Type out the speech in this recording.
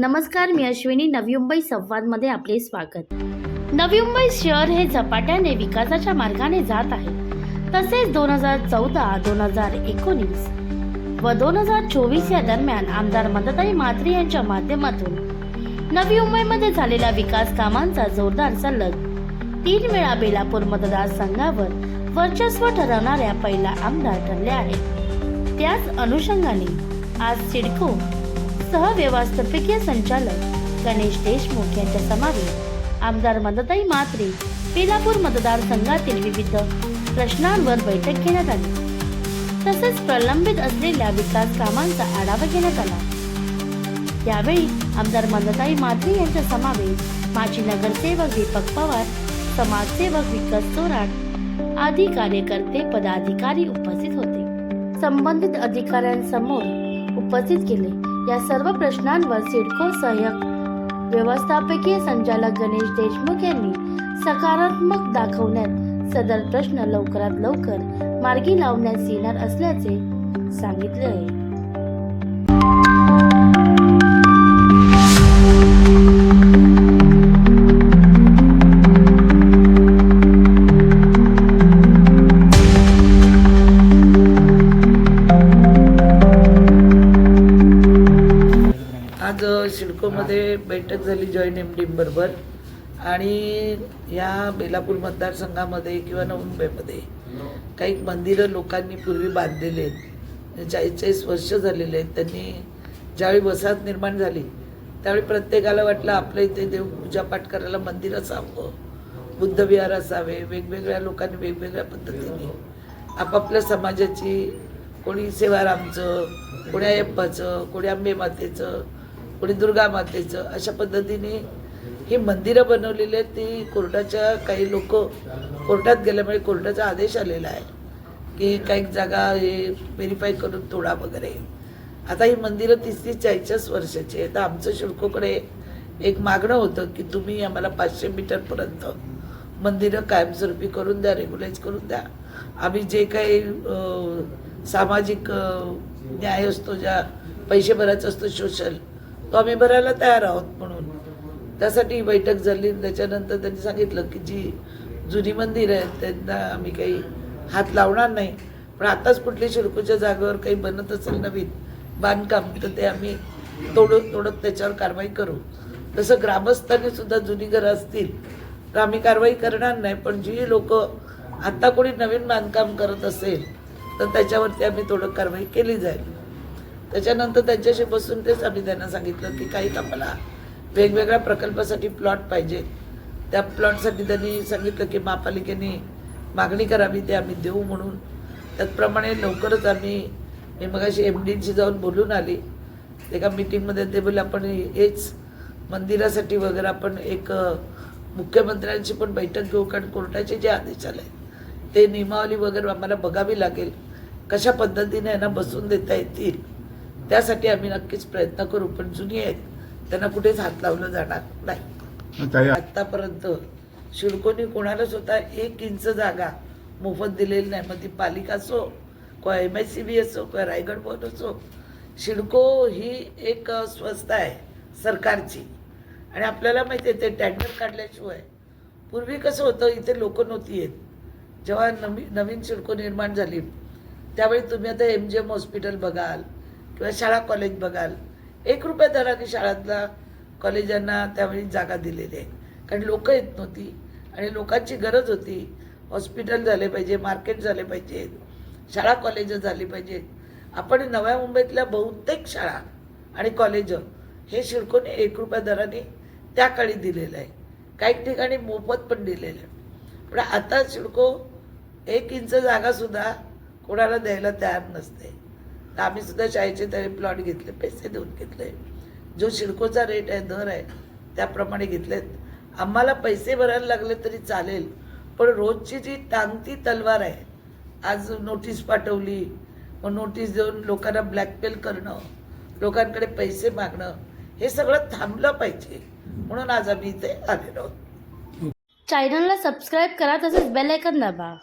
नमस्कार मी अश्विनी. नवी मुंबई संवादमध्ये आपले स्वागत. नवी मुंबई शहर हे झपाट्याने विकासाच्या मार्गाने जात आहे. तसेच दोन हजार चौदा दोन हजार एकोणीस व दोन हजार चोवीस या दरम्यान आमदार मदताई म्हात्रे यांच्या माध्यमातून नवी मुंबईमध्ये झालेल्या विकास कामांचा जोरदार सल्लग तीन वेळा बेलापूर मतदारसंघावर वर्चस्व ठरवणाऱ्या पहिला आमदार ठरले आहेत. त्याच अनुषंगाने आज सिडको सहव्यवस्थापकीय संचालक गणेश देशमुख यांच्या समावेश आमदार मदताई मात्रे बेलापूर मतदारसंघातील विविध प्रश्नांवर बैठक घेण्यात आली. तसेच प्रलंबित असलेल्या विकास कामांचा आढावा घेण्यात आला. यावेळी आमदार मंदताई म्हात्रे यांचा समावेश माजी नगरसेवक दीपक पवार समाजसेवक विकास चोराट आदी कार्यकर्ते पदाधिकारी उपस्थित होते. संबंधित अधिकाऱ्यांसमोर उपस्थित केले. या सर्व प्रश्नांवर सिडको सहाय्यक. व्यवस्थापकीय संचालक गणेश देशमुख यांनी सकारात्मक दाखवण्यात सदर प्रश्न लवकरात लवकर मार्गी लावण्यात येणार असल्याचे सांगितले आहे. जॉय झाली एम आणि या बेलापूर मतदारसंघामध्ये किंवा नवी मुंबईमध्ये काही मंदिरं लोकांनी पूर्वी बांधलेले आहेत. म्हणजे चाळीस चाळीस वर्ष झालेले आहेत. त्यांनी ज्यावेळी वसाहत निर्माण झाली त्यावेळी प्रत्येकाला वाटलं आपल्या इथे देव पूजापाठ करायला मंदिर असावं बुद्धविहार असावे वेगवेगळ्या लोकांनी वेगवेगळ्या पद्धतीने आपापल्या समाजाची कोणी सेवारामचं कोणी अय्यप्पाचं कोणी अंबे मातेचं कोणी दुर्गा मातेचं अशा पद्धतीने ही मंदिरं बनवलेली आहेत. ती कोर्टाच्या काही लोक कोर्टात गेल्यामुळे कोर्टाचा आदेश आलेला आहे की काही जागा हे व्हेरीफाय करून तोडा वगैरे. आता ही मंदिरं तीस तीस चाळीस वर्षाची आहेत. तर आमचं शुल्कोकडे एक मागणं होतं की तुम्ही आम्हाला पाचशे मीटरपर्यंत मंदिरं कायमस्वरूपी करून द्या रेग्युलाइज करून द्या. आम्ही जे काही सामाजिक न्याय असतो ज्या पैसे भरायचा असतो सोशल तो आम्ही भरायला तयार आहोत म्हणून. त्यासाठी ही बैठक झाली. त्याच्यानंतर त्यांनी सांगितलं की जी जुनी मंदिर आहेत त्यांना आम्ही काही हात लावणार नाही. पण आताच कुठली शिरकूच्या जागेवर काही बनत असेल नवीन बांधकाम तर ते आम्ही तोडत तोडत त्याच्यावर कारवाई करू. तसं ग्रामस्थांनी सुद्धा जुनी घरं असतील तर आम्ही कारवाई करणार नाही. पण जी लोक आत्ता कोणी नवीन बांधकाम करत असेल तर त्याच्यावरती आम्ही थोडं कारवाई केली जाईल. त्याच्यानंतर त्यांच्याशी बसून तेच आम्ही त्यांना सांगितलं की काही आम्हाला वेगवेगळ्या प्रकल्पासाठी प्लॉट पाहिजेत त्या प्लॉटसाठी त्यांनी सांगितलं की महापालिकेने मागणी करावी ते आम्ही देऊ म्हणून. त्याचप्रमाणे लवकरच आम्ही मी मगाशी एम डींशी जाऊन बोलून आली. एका मिटिंगमध्ये ते बोलले आपण हेच मंदिरासाठी वगैरे आपण एक मुख्यमंत्र्यांची पण बैठक घेऊ कारण कोर्टाचे जे आदेश आले ते नियमावली वगैरे आम्हाला बघावी लागेल. कशा पद्धतीने यांना बसून देता येतील? त्यासाठी आम्ही नक्कीच प्रयत्न करू पण जुनी आहेत त्यांना कुठेच हात लावलं जाणार नाही. ताई आत्तापर्यंत शिडकोनी कोणाला स्वतः एक इंच जागा मोफत दिलेली नाही. मग ती पालिका असो किंवा एम एस सी बी असो किंवा रायगड बोर्ड असो शिडको ही एक संस्था आहे सरकारची. आणि आपल्याला माहिती आहे ते टँडर काढल्याशिवाय पूर्वी कसं होतं इथे लोक नव्हती येत जेव्हा नवी नवीन शिडको निर्माण झाली त्यावेळी तुम्ही आता एम जी एम हॉस्पिटल बघाल किंवा शाळा कॉलेज बघाल. एक रुपया दराने शाळातला कॉलेजांना त्यावेळी जागा दिलेली आहे. कारण लोकं येत नव्हती आणि लोकांची गरज होती. हॉस्पिटल झाले पाहिजे मार्केट झाले पाहिजेत शाळा कॉलेज झाली पाहिजेत आपण नव्या मुंबईतल्या बहुतेक शाळा आणि कॉलेज हे शिडकोने एक रुपया दराने त्या काळी दिलेलं आहे. काही ठिकाणी मोफत पण दिलेलं आहे. पण आता शिडको एक इंच जागासुद्धा कोणाला द्यायला तयार नसते. तर आम्ही सुद्धा शाळेचे तरी प्लॉट घेतले पैसे देऊन घेतले. जो शिडकोचा रेट आहे दर आहे त्याप्रमाणे घेतलेत. आम्हाला पैसे भरायला लागले तरी चालेल पण रोजची जी टांगती तलवार आहे आज नोटीस पाठवली मग नोटीस देऊन लोकांना ब्लॅकमेल करणं लोकांकडे पैसे मागणं हे सगळं थांबलं पाहिजे. म्हणून आज आम्ही इथे आलेलो आहोत. चॅनलला सबस्क्राईब करा तसेच बेल आयकॉन दाबा.